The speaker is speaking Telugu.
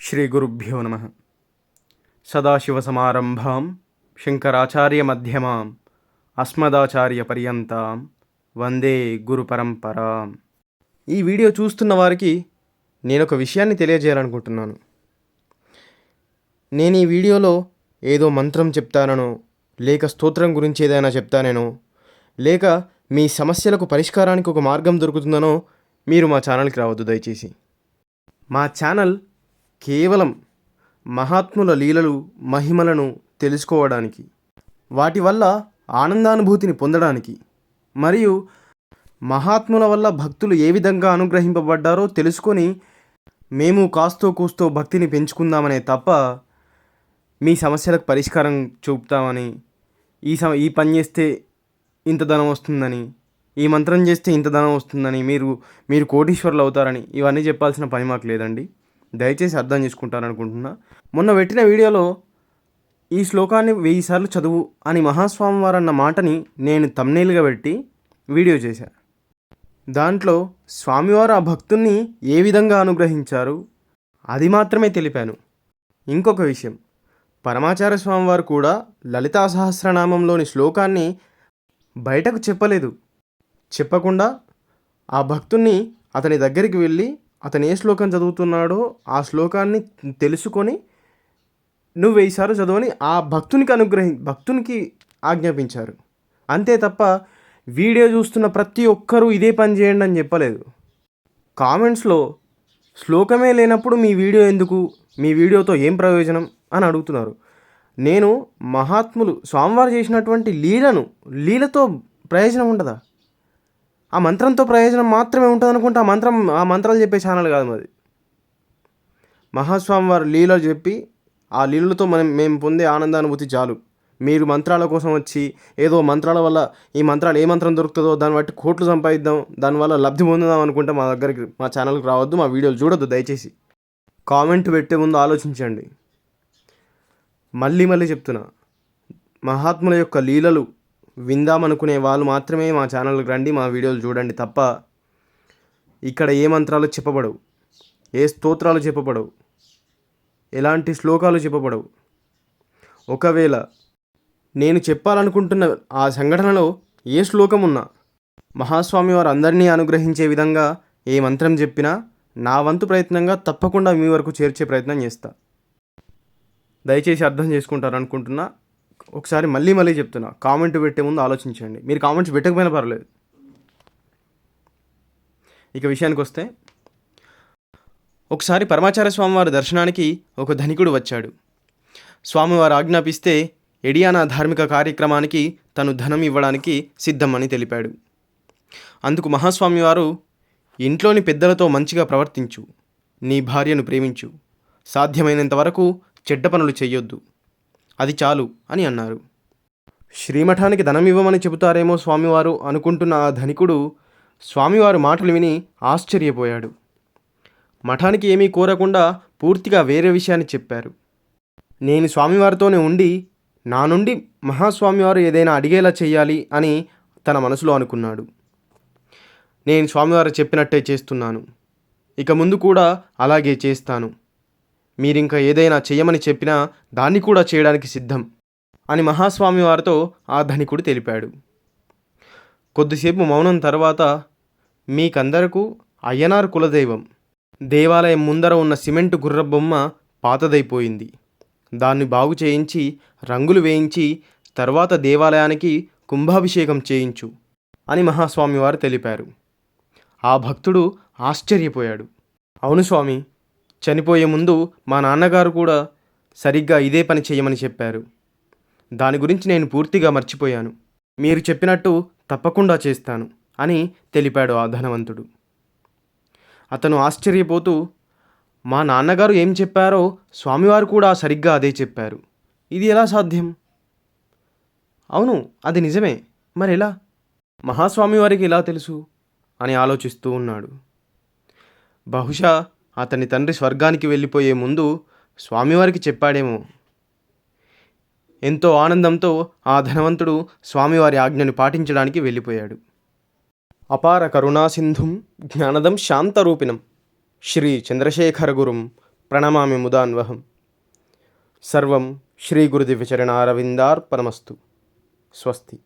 శ్రీ గురుభ్యో నమ సదాశివసమారంభాం శంకరాచార్యమధ్యమాం అస్మదాచార్యపర్యంతాం వందే గురు పరంపరాం ఈ వీడియో చూస్తున్న వారికి నేను ఒక విషయాన్ని తెలియజేయాలనుకుంటున్నాను. నేను ఈ వీడియోలో ఏదో మంత్రం చెప్తానో లేక స్తోత్రం గురించి ఏదైనా చెప్తానేనో లేక మీ సమస్యలకు పరిష్కారానికి ఒక మార్గం దొరుకుతుందనో మీరు మా ఛానల్కి రావద్దు దయచేసి. మా ఛానల్ కేవలం మహాత్ముల లీలలు మహిమలను తెలుసుకోవడానికి వాటి వల్ల ఆనందానుభూతిని పొందడానికి మరియు మహాత్ముల వల్ల భక్తులు ఏ విధంగా అనుగ్రహింపబడ్డారో తెలుసుకొని మేము కాస్తో కూస్తో భక్తిని పెంచుకుందామనే తప్ప మీ సమస్యలకు పరిష్కారం చూపుతామని ఈ సమ ఈ పని చేస్తే ఇంత ధనం వస్తుందని ఈ మంత్రం చేస్తే ఇంత ధనం వస్తుందని మీరు మీరు కోటీశ్వరులు అవుతారని ఇవన్నీ చెప్పాల్సిన పని మాకు లేదండి. దయచేసి అర్థం చేసుకుంటారనుకుంటున్నా. మొన్న పెట్టిన వీడియోలో ఈ శ్లోకాన్ని వెయ్యి సార్లు చదువు అని మహాస్వామి వారు అన్న మాటని నేను తమ్నేలుగా పెట్టి వీడియో చేశా. దాంట్లో స్వామివారు ఆ భక్తుణ్ణి ఏ విధంగా అనుగ్రహించారు అది మాత్రమే తెలిపాను. ఇంకొక విషయం. పరమాచార్య స్వామివారు కూడా లలితా సహస్రనామంలోని శ్లోకాన్ని బయటకు చెప్పలేదు. చెప్పకుండా ఆ భక్తుణ్ణి అతని దగ్గరికి వెళ్ళి అతను ఏ శ్లోకం చదువుతున్నాడో ఆ శ్లోకాన్ని తెలుసుకొని నువ్వు వెయ్యిసార్లు చదవని ఆ భక్తునికి అనుగ్రహి భక్తునికి ఆజ్ఞాపించారు. అంతే తప్ప వీడియో చూస్తున్న ప్రతి ఒక్కరూ ఇదే పని చేయండి అని చెప్పలేదు. కామెంట్స్లో శ్లోకమే లేనప్పుడు మీ వీడియో ఎందుకు? మీ వీడియోతో ఏం ప్రయోజనం? అని అడుగుతున్నారు. నేను మహాత్ములు స్వామివారు చేసినటువంటి లీలను లీలతో ప్రయోజనం ఉండదా? ఆ మంత్రంతో ప్రయోజనం మాత్రమే ఉంటుంది అనుకుంటే ఆ మంత్రం ఆ మంత్రాలు చెప్పే ఛానల్ కాదు మాది మహాస్వామి వారు లీలలు చెప్పి ఆ లీలలతో మనం మేము పొందే ఆనందానుభూతి చాలు. మీరు మంత్రాల కోసం వచ్చి ఏదో మంత్రాల వల్ల ఈ మంత్రాలు ఏ మంత్రం దొరుకుతుందో దాన్ని బట్టి కోట్లు సంపాదిద్దాం దానివల్ల లబ్ధి పొందుదాం అనుకుంటే మా దగ్గరికి మా ఛానల్కి రావద్దు మా వీడియోలు చూడొద్దు దయచేసి. కామెంట్ పెట్టే ముందు ఆలోచించండి. మళ్ళీ మళ్ళీ చెప్తున్నా. మహాత్ముల యొక్క లీలలు విందామనుకునే వాళ్ళు మాత్రమే మా ఛానల్కి రండి మా వీడియోలు చూడండి తప్ప ఇక్కడ ఏ మంత్రాలు చెప్పబడవు ఏ స్తోత్రాలు చెప్పబడవు ఎలాంటి శ్లోకాలు చెప్పబడవు. ఒకవేళ నేను చెప్పాలనుకుంటున్న ఆ సంఘటనలో ఏ శ్లోకం ఉన్నా మహాస్వామి వారు అందరినీ అనుగ్రహించే విధంగా ఏ మంత్రం చెప్పినా నా వంతు ప్రయత్నంగా తప్పకుండా మీ వరకు చేర్చే ప్రయత్నం చేస్తా. దయచేసి అర్థం చేసుకుంటారు అనుకుంటున్నా ఒకసారి మళ్ళీ మళ్ళీ చెప్తున్నా. కామెంట్ పెట్టే ముందు ఆలోచించండి. మీరు కామెంట్స్ పెట్టకపోయినా పర్లేదు ఇక విషయానికి వస్తే ఒకసారి పరమాచార్య స్వామివారి దర్శనానికి ఒక ధనికుడు వచ్చాడు. స్వామివారు ఆజ్ఞాపిస్తే ఎడియానా ధార్మిక కార్యక్రమానికి తను ధనం ఇవ్వడానికి సిద్ధమని తెలిపాడు. అందుకు మహాస్వామివారు ఇంట్లోని పెద్దలతో మంచిగా ప్రవర్తించు. నీ భార్యను ప్రేమించు. సాధ్యమైనంత వరకు చెడ్డ పనులు చేయొద్దు అది చాలు అని అన్నారు. శ్రీమఠానికి ధనం ఇవ్వమని చెబుతారేమో స్వామివారు అనుకుంటున్న ఆ ధనికుడు స్వామివారు మాటలు విని ఆశ్చర్యపోయాడు. మఠానికి ఏమీ కోరకుండా పూర్తిగా వేరే విషయాన్ని చెప్పారు. నేను స్వామివారితోనే ఉండి నా నుండి మహాస్వామివారు ఏదైనా అడిగేలా చేయాలి అని తన మనసులో అనుకున్నాడు. నేను స్వామివారు చెప్పినట్టే చేస్తున్నాను. ఇక ముందు కూడా అలాగే చేస్తాను. మీరింక ఏదైనా చేయమని చెప్పినా దాన్ని కూడా చేయడానికి సిద్ధం అని మహాస్వామి వారితో ఆ ధనికుడు తెలిపాడు. కొద్దిసేపు మౌనం తర్వాత మీకందరకు అయ్యనార్ కులదైవం. దేవాలయం ముందర ఉన్న సిమెంటు గుర్రబొమ్మ పాతదైపోయింది. దాన్ని బాగు చేయించి రంగులు వేయించి తర్వాత దేవాలయానికి కుంభాభిషేకం చేయించు అని మహాస్వామి వారు తెలిపారు. ఆ భక్తుడు ఆశ్చర్యపోయాడు. అవును స్వామి చనిపోయే ముందు మా నాన్నగారు కూడా సరిగ్గా ఇదే పని చేయమని చెప్పారు. దాని గురించి నేను పూర్తిగా మర్చిపోయాను. మీరు చెప్పినట్టు తప్పకుండా చేస్తాను అని తెలిపాడు ఆ ధనవంతుడు. అతను ఆశ్చర్యపోతూ మా నాన్నగారు ఏం చెప్పారో స్వామివారు కూడా సరిగ్గా అదే చెప్పారు. ఇది ఎలా సాధ్యం? అవును అది నిజమే. మరి ఎలా మహాస్వామి వారికి ఎలా తెలుసు? అని ఆలోచిస్తూ ఉన్నాడు. బహుశా అతని తండ్రి స్వర్గానికి వెళ్ళిపోయే ముందు స్వామివారికి చెప్పాడేమో. ఎంతో ఆనందంతో ఆ ధనవంతుడు స్వామివారి ఆజ్ఞను పాటించడానికి వెళ్ళిపోయాడు. అపార కరుణాసింధుం జ్ఞానదం శాంతరూపిణం శ్రీ చంద్రశేఖర గురుం ప్రణమామి ముదాన్వహం. సర్వం శ్రీ గురుదివ్యచరణారవిందార్పణమస్తు స్వస్తి.